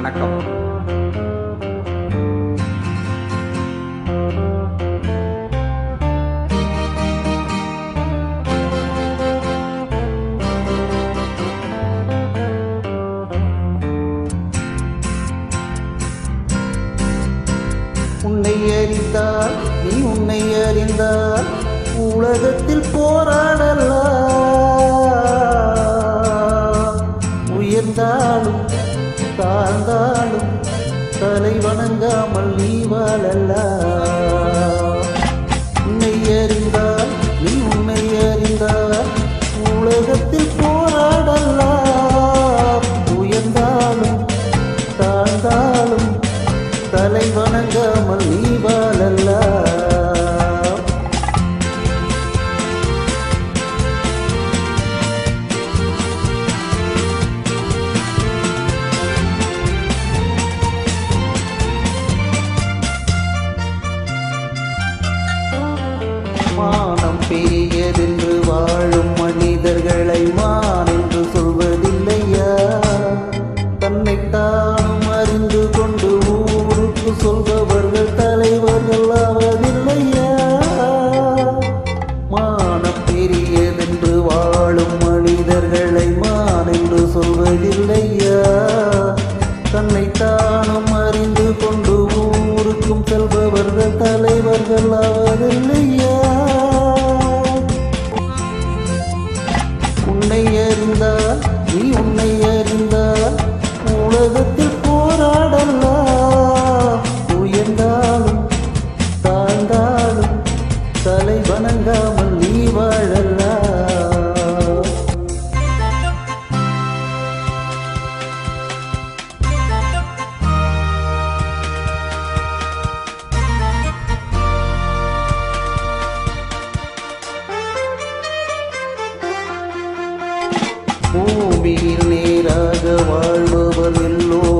வணக்கம். உன்னை அறிந்தால் நீ உன்னை அறிந்தால் உலகத்தில் வாழ்ந்தாலும் தலை வணங்காமல் நீ வாழல்ல. உன்னை அறிந்தால் நீ உன்னை அறிந்தால் உலகத்தில் போராடலாம் உயர்ந்தாலும் தாழ்ந்தாலும் தலை வணங்காமல் நீ தன்னைத்தானும் அறிந்து கொண்டு ஊருக்கும் செல்பவர்கள் தலைவர்கள் அவர்கள் வாழ்பவர்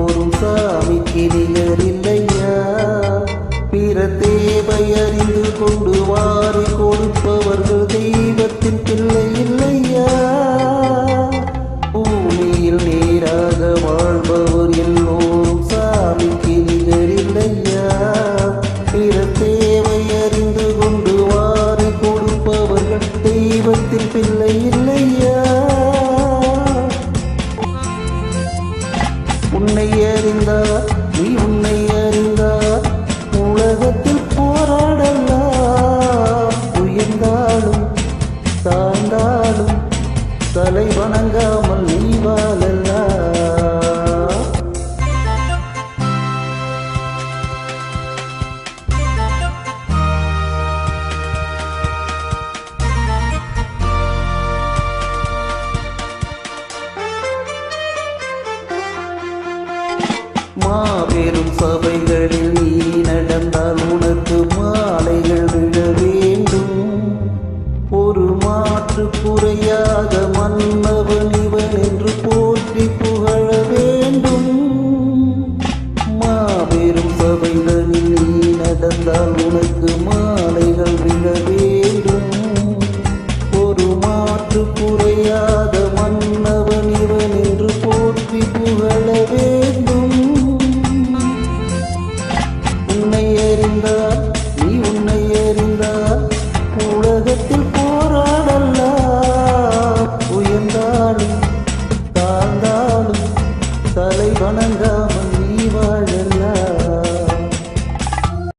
தலை வணங்காமல் நீ வாழலாம் மாபெரும் சபைகளில் நீ கிடந்தால் உனக்கு மாலைகள் விழ வேண்டும். ஒரு மாற்று குறையாத மன்னவன் இவன் என்று போற்றி புகழ வேண்டும். உன்னை அறிந்தால்